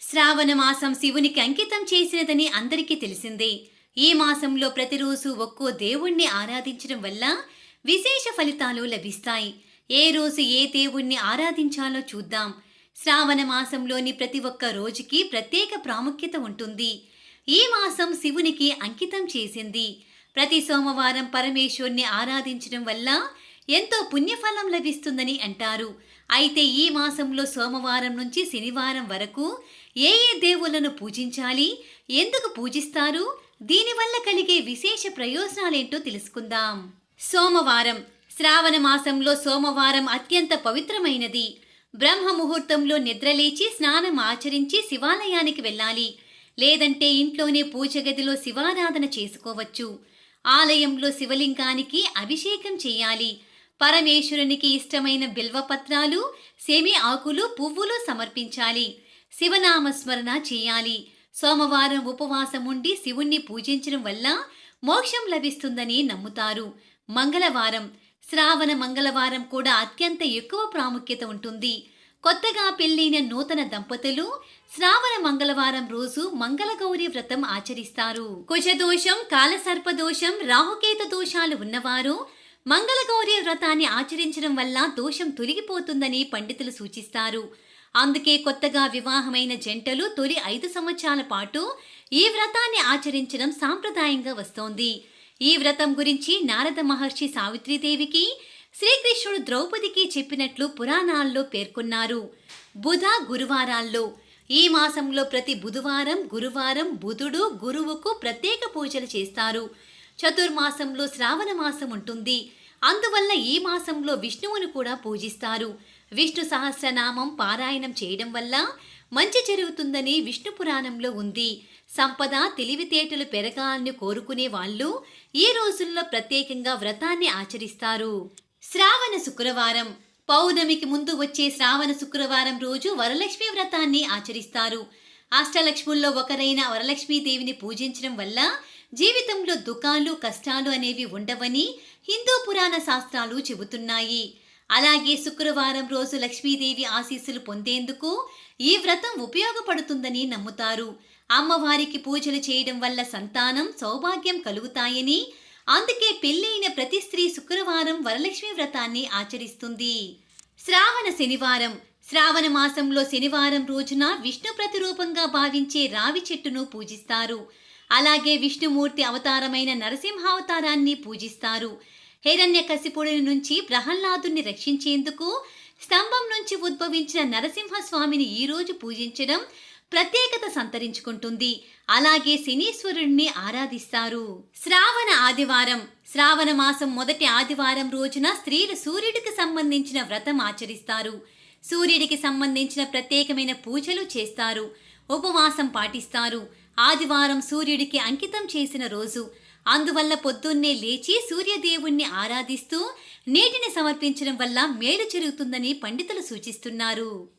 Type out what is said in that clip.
శ్రావణ మాసం శివునికి అంకితం చేసినదని అందరికీ తెలిసిందే. ఈ మాసంలో ప్రతిరోజు ఒక్కో దేవుణ్ణి ఆరాధించడం వల్ల విశేష ఫలితాలు లభిస్తాయి. ఏ రోజు ఏ దేవుణ్ణి ఆరాధించాలో చూద్దాం. శ్రావణ మాసంలోని ప్రతి ఒక్క రోజుకి ప్రత్యేక ప్రాముఖ్యత ఉంటుంది. ఈ మాసం శివునికి అంకితం చేసింది. ప్రతి సోమవారం పరమేశ్వరుని ఆరాధించడం వల్ల ఎంతో పుణ్యఫలం లభిస్తుందని అంటారు. అయితే ఈ మాసంలో సోమవారం నుంచి శనివారం వరకు ఏ ఏ దేవులను పూజించాలి? ఎందుకు పూజిస్తారు? దీనివల్ల కలిగే విశేష ప్రయోజనాలేంటో తెలుసుకుందాం. సోమవారం శ్రావణ మాసంలో సోమవారం అత్యంత పవిత్రమైనది. బ్రహ్మ ముహూర్తంలో నిద్రలేచి స్నానం ఆచరించి శివాలయానికి వెళ్ళాలి. లేదంటే ఇంట్లోనే పూజ గదిలో శివారాధన చేసుకోవచ్చు. ఆలయంలో శివలింగానికి అభిషేకం చేయాలి. పరమేశ్వరునికి ఇష్టమైన బిల్వపత్రాలు సెమి ఆకులు పువ్వులు సమర్పించాలి. శివనామస్మరణ చేయాలి. సోమవారం ఉపవాసం ఉండి శివుణ్ణి పూజించడం వల్ల మోక్షం లభిస్తుందని నమ్ముతారు. మంగళవారం. శ్రావణ మంగళవారం కూడా అత్యంత ఎక్కువ ప్రాముఖ్యత ఉంటుంది. కొత్తగా పెళ్ళైన నూతన దంపతులు శ్రావణ మంగళవారం రోజు మంగళగౌరి వ్రతం ఆచరిస్తారు. కుశదోషం కాలసర్పదోషం రాహుకేత దోషాలు ఉన్నవారు మంగళగౌరి వ్రతాన్ని ఆచరించడం వల్ల దోషం తొలగిపోతుందని పండితులు సూచిస్తారు. అందుకే కొత్తగా వివాహమైన జంటలు తొలి ఐదు సంవత్సరాల పాటు ఈ వ్రతాన్ని ఆచరించడం సాంప్రదాయంగా వస్తోంది. ఈ వ్రతం గురించి నారద మహర్షి సావిత్రీదేవికి శ్రీకృష్ణుడు ద్రౌపదికి చెప్పినట్లు పురాణాల్లో పేర్కొన్నారు. బుధ గురువారాల్లో ఈ మాసంలో ప్రతి బుధవారం గురువారం బుధుడు గురువుకు ప్రత్యేక పూజలు చేస్తారు. చతుర్మాసంలో శ్రావణ మాసం ఉంటుంది. అందువల్ల ఈ మాసంలో విష్ణువును కూడా పూజిస్తారు. విష్ణు సహస్రనామం పారాయణం చేయడం వల్ల మంచి జరుగుతుందని విష్ణు పురాణంలో ఉంది. సంపద తెలివితేటలు పెరగాలని కోరుకునే వాళ్ళు ఈ రోజుల్లో ప్రత్యేకంగా వ్రతాన్ని ఆచరిస్తారు. శ్రావణ శుక్రవారం. పౌర్ణమికి ముందు వచ్చే శ్రావణ శుక్రవారం రోజు వరలక్ష్మి వ్రతాన్ని ఆచరిస్తారు. అష్టలక్ష్ముల్లో ఒకరైన వరలక్ష్మీదేవిని పూజించడం వల్ల జీవితంలో దుఃఖాలు కష్టాలు అనేవి ఉండవని హిందూ పురాణ శాస్త్రాలు చెబుతున్నాయి. అలాగే శుక్రవారం రోజు లక్ష్మీదేవి ఆశీస్సులు పొందేందుకు ఈ వ్రతం ఉపయోగపడుతుందని నమ్ముతారు. అమ్మవారికి పూజలు చేయడం వల్ల సంతానం సౌభాగ్యం కలుగుతాయని అందుకే పెళ్ళైన ప్రతి స్త్రీ శుక్రవారం వరలక్ష్మి వ్రతాన్ని ఆచరిస్తుంది. శ్రావణ శనివారం. శ్రావణ మాసంలో శనివారం రోజున విష్ణు ప్రతిరూపంగా భావించే రావి చెట్టును పూజిస్తారు. అలాగే విష్ణుమూర్తి అవతారమైన నరసింహావతారాన్ని పూజిస్తారు. హిరణ్యకశిపుడి నుంచి ప్రహ్లాదుని రక్షించేందుకు స్తంభం నుంచి ఉద్భవించిన నరసింహస్వామిని ఈ రోజు పూజించడం ప్రత్యేకత సంతరించుకుంటుంది. అలాగే శనీశ్వరుణ్ణి ఆరాధిస్తారు. శ్రావణ ఆదివారం శ్రావణ మాసం మొదటి ఆదివారం రోజున స్త్రీలు సూర్యుడికి సంబంధించిన వ్రతం ఆచరిస్తారు. సూర్యుడికి సంబంధించిన ప్రత్యేకమైన పూజలు చేస్తారు. ఉపవాసం పాటిస్తారు. ఆదివారం సూర్యుడికి అంకితం చేసిన రోజు అందువల్ల పొద్దున్నే లేచి సూర్యదేవుణ్ణి ఆరాధిస్తూ నీటిని సమర్పించడం వల్ల మేలు జరుగుతుందని పండితులు సూచిస్తున్నారు.